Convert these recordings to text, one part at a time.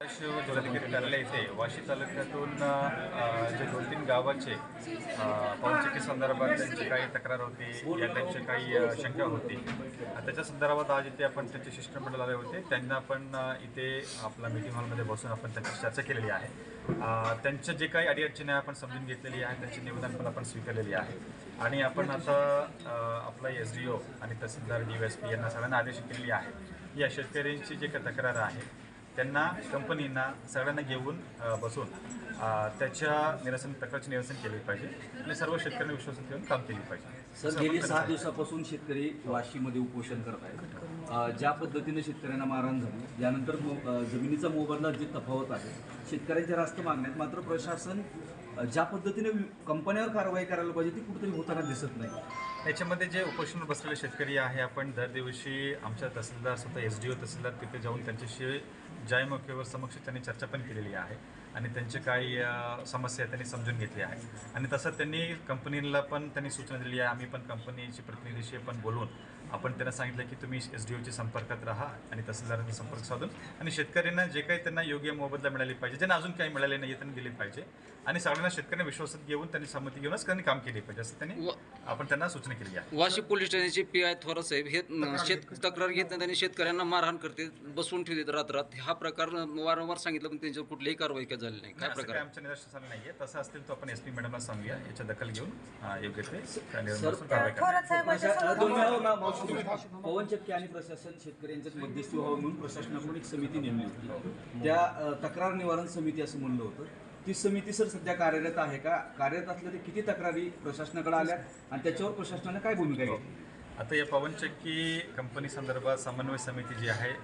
शिव इथे कार्यालय वाशी तालुक्यातून जे दोन तीन गावाचे अ, संदर्भात त्यांची काही तक्रार होती या त्यांची काही शंका होती. त्याच्या संदर्भात आज इथे आपण त्यांचे शिष्टमंडळ आले होते. त्यांना आपण इथे आपला मीटिंग हॉलमध्ये बसून आपण त्यांची चर्चा केलेली आहे. त्यांच्या जे काही अडीअडचणी आपण समजून घेतलेली आहे त्यांची निवेदन पण आपण स्वीकारलेली आहे. आणि आपण आता आपला एस डी ओ आणि तहसीलदार डी एस पी यांना सगळ्यांना आदेश केलेली आहे. या शेतकऱ्यांची जे काही तक्रार आहे त्यांना कंपनींना सगळ्यांना घेऊन बसून त्याच्या निरसन तक्रारचे निरसन केले पाहिजे. आणि सर्व शेतकऱ्यांना विश्वासात घेऊन काम केले पाहिजे. सर गेली सात दिवसापासून शेतकरी वाशीमध्ये उपोषण करत आहेत. ज्या पद्धतीने शेतकऱ्यांना मारहाण झाली यानंतर जमिनीचा मोबदला जे तफावत आहे शेतकऱ्यांच्या रास्त मागण्यात मात्र प्रशासन ज्या पद्धतीने कंपन्यावर कारवाई करायला पाहिजे ती कुठेतरी होताना दिसत नाही. याच्यामध्ये जे उपोषणावर बसलेले शेतकरी आहे आपण दर दिवशी आमच्या तहसीलदार स्वतः एस डी ओ तहसीलदार तिथे जाऊन त्यांच्याशी जायमुखेवर समक्ष त्यांनी चर्चा पण केलेली आहे आणि त्यांचे काही समस्या त्यांनी समजून घेतली आहे. आणि तसं त्यांनी कंपनीला पण त्यांनी सूचना दिली आहे. आम्ही पण कंपनीची प्रतिनिधीशी पण बोलून आपण त्यांना सांगितलं की तुम्ही एस डी ओच्या संपर्कात राहा आणि तहसीलदारांचा संपर्क साधून आणि शेतकऱ्यांना जे काही त्यांना योग्य मोबदला मिळाली पाहिजे ज्यांना अजून काही मिळाले नाही त्यांनी दिले पाहिजे. आणि सगळ्यांना शेतकऱ्यांना विश्वासात घेऊन त्यांनी संमती घेऊनच त्यांनी काम केले पाहिजे असं त्यांनी आपण त्यांना सूचना केली आहे. वाशी पोलीस स्टेशनचे पी आय थोरात साहेब हे न, शेत तक्रार घेत नाही त्यांनी शेतकऱ्यांना मारहाण करते बसवून ठेवतात रात्रात. हा प्रकार वारंवार सांगितलं पण त्यांच्यावर कुठलीही कारवाई काय झाली नाही. काय प्रकार? आमच्या निदर्शनास आलं नाहीये. तसं असतील तो आपण एस पी मॅडमला सांगूया. याच्या दखल घेऊन अं, योग्य ते कारवाई पवन चक्के आणि प्रशासन शेतकऱ्यांच्यात मध्यस्थी व्हावं म्हणून प्रशासनाकडून एक समिती नेमली होती. त्या तक्रार निवारण समिती असं म्हणलं होतं. ती समिती सर सध्या कार्यरत आहे का? कार्यरत असल्या ते किती तक्रारी प्रशासनाकडे आल्या? आणि त्याच्यावर प्रशासनाने काय भूमिका घेतली? हो. आता या पवनचक्की कंपनी संदर्भात समन्वय समिती जी आहे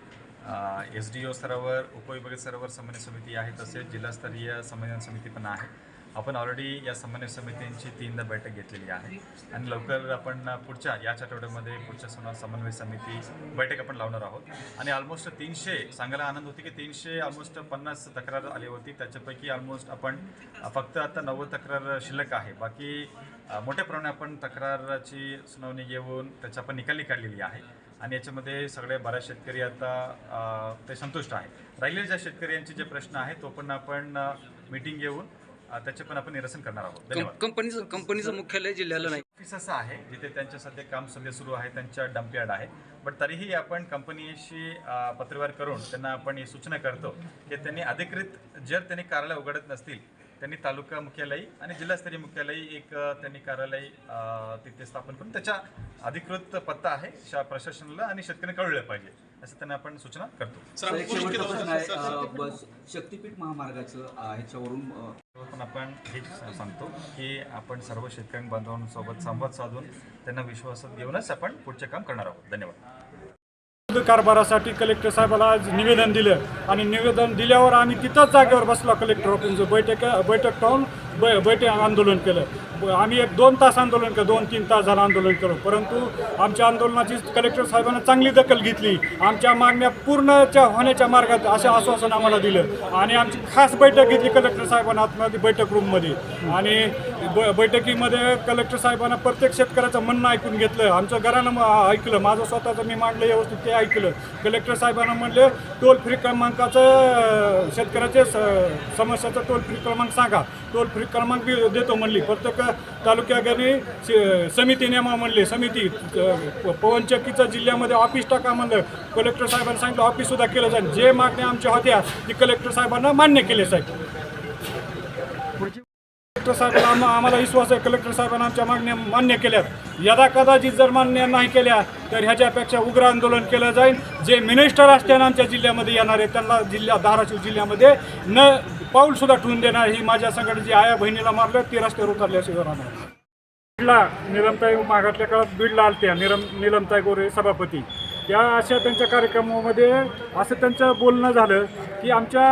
एस डी ओ स्तरावर उपविभागीय स्तरावर समन्वय समिती आहे तसेच जिल्हास्तरीय समन्वय समिती पण आहे. आपण ऑलरेडी या समन्वय समित्यांची तीनदा बैठक घेतलेली आहे. आणि लवकर आपण पुढच्या याच आठवड्यामध्ये पुढच्या सम समन्वय समिती बैठक आपण लावणार आहोत. आणि ऑलमोस्ट तीनशे सांगायला आनंद होती की तीनशे ऑलमोस्ट पन्नास तक्रार आली होती. त्याच्यापैकी ऑलमोस्ट आपण फक्त आता नव्वद तक्रार शिल्लक आहे. बाकी मोठ्या प्रमाणात आपण तक्राराची सुनावणी घेऊन त्याचा आपण निकाली काढलेली आहे. आणि याच्यामध्ये सगळे बऱ्याच शेतकरी आता ते संतुष्ट आहे राहिलेले ज्या शेतकऱ्यांचे जे प्रश्न आहेत तो पण आपण मीटिंग घेऊन त्याचे पण आपण निरसन करणार आहोत. धन्यवाद. कंपनीचं कंपनीचं मुख्यालय जिल्ह्याला नाही. ऑफिस असं आहे जिथे त्यांच्या सध्या काम सध्या सुरू आहे त्यांच्या डंपयार्ड आहे. बट तरीही आपण कंपनीशी पत्रव्यवहार करून त्यांना आपण ही सूचना करतो की त्यांनी अधिकृत जर त्यांनी कार्यालय उघडत नसतील त्यांनी तालुका मुख्यालयी आणि जिल्हास्तरीय मुख्यालयी एक त्यांनी कार्यालय तिथे स्थापन करून त्याच्या अधिकृत पत्ता आहे शा प्रशासनाला आणि शेतकऱ्यांना कळलं पाहिजे असं त्यांना आपण सूचना करतो. शक्तीपीठ महामार्गाचं ह्याच्यावरून पण आपण हेच सांगतो की आपण सर्व शेतकरी बांधवांसोबत संवाद साधून त्यांना विश्वासात घेऊनच आपण पुढचे काम करणार आहोत. धन्यवाद. कारभारासाठी कलेक्टर साहेबाला आज निवेदन दिलं. आणि निवेदन दिल्यावर आम्ही तिथंच जागेवर बसलो कलेक्टर ऑफिसचं बैठक बैठक पाहून बै बैठक आंदोलन केलं. ब- आम्ही एक दोन तास आंदोलन केलं दोन तीन तास झालं आंदोलन केलं परंतु आमच्या आंदोलनाची कलेक्टर साहेबांना चांगली दखल घेतली. आमच्या मागण्या पूर्णच्या होण्याच्या मार्गात असं आश्वासन आम्हाला दिलं. आणि आमची खास बैठक घेतली कलेक्टर साहेबांना आतमध्ये बैठक रूममध्ये. आणि ब बैठकीमध्ये कलेक्टर साहेबांना प्रत्येक शेतकऱ्याचं म्हणणं ऐकून घेतलं. आमचं घरानं ऐकलं. माझं स्वतःचं मी मांडलं व्यवस्थित ते ऐकलं. कलेक्टर साहेबांना म्हणले टोल फ्री क्रमांकाचं शेतकऱ्याचे स- समस्याचा टोल फ्री क्रमांक सांगा. टोल फ्री क्रमांक देतो म्हणली. प्रत्येक तालुक्याने समिती नेमा म्हणले. समिती अं, पवनचक्कीचं जिल्ह्यामध्ये ऑफिस टाका म्हणलं. कलेक्टर साहेबांनी सांगितलं ऑफिससुद्धा केलं जाईल. जे मागण्या आमच्या होत्या ती कलेक्टर साहेबांना मान्य केले साहेब. कलेक्टर साहेबांना आम- आम्हाला विश्वास आहे कलेक्टर साहेबांना आमच्या मागण्या मान्य केल्यात. यदा कदाचित जर मान्य नाही केल्या तर ह्याच्यापेक्षा उग्र आंदोलन केलं जाईल. जे मिनिस्टर असतील आमच्या जिल्ह्यामध्ये येणार आहे त्यांना जिल्ह्या धाराशिव जिल्ह्यामध्ये न पाऊलसुद्धा ठेवून देणार. ही माझ्या संघटना जी आया बहिणीला मारलं ती रस्त्यावर उतरल्याशिवाय राहणार बीडला निलमताई मागातल्या काळात बीडला आलत्या निरम निलमताई गोरे सभापती. त्या अशा त्यांच्या कार्यक्रमामध्ये असं त्यांचं बोलणं झालं की आमच्या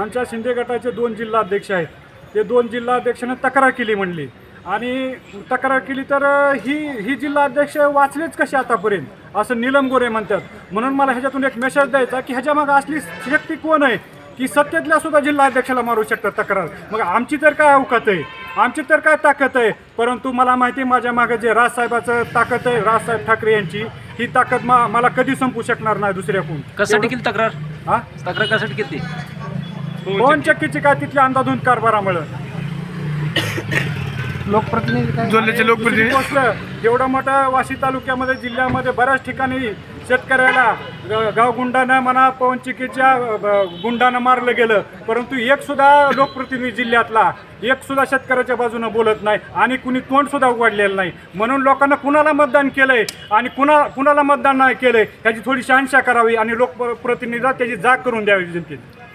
आमच्या शिंदे गटाचे दोन जिल्हा अध्यक्ष आहेत. ते दोन जिल्हा अध्यक्षाने तक्रार केली म्हणली. आणि तक्रार केली तर ही ही जिल्हा अध्यक्ष वाचलेच कसे आतापर्यंत? असं निलम गोरे म्हणतात. म्हणून मला ह्याच्यातून एक मेसेज द्यायचा की ह्याच्या मागं असली शक्ती कोण आहे? की सत्तेतल्या सुद्धा जिल्हा अध्यक्षाला मारू शकतात तक्रार. मग आमची तर काय अवकात आहे? आमची तर काय ताकद आहे? परंतु मला माहिती आहे माझ्या मागे जे राजसाहेबाचं ताकद आहे राजसाहेब ठाकरे यांची ही ताकद मा मला कधी संपू शकणार नाही दुसऱ्याकडून. कशासाठी केली तक्रार? हा? तक्रार कशासाठी केली? पवन चक्कीची काय तिथल्या अंधाधुंद कारभारामुळे. लोकप्रतिनिधी काय? लोकप्रतिनिधी. गोष्ट एवढं मोठं वाशी तालुक्यामध्ये जिल्ह्यामध्ये बऱ्याच ठिकाणी शेतकऱ्याला ग- गावगुंडानं म्हणा पवनचिकीच्या गुंडानं मारलं गेलं. परंतु एक सुद्धा लोकप्रतिनिधी जिल्ह्यातला एक सुद्धा शेतकऱ्याच्या बाजूनं बोलत नाही आणि कुणी तोंडसुद्धा उघडलेलं नाही. म्हणून लोकांना कुणाला मतदान केलंय आणि कुणा कुणाला मतदान नाही केलंय ह्याची थोडी शहानिशा करावी आणि लोकप्रतिनिधीला त्याची जाग करून द्यावी जनतेने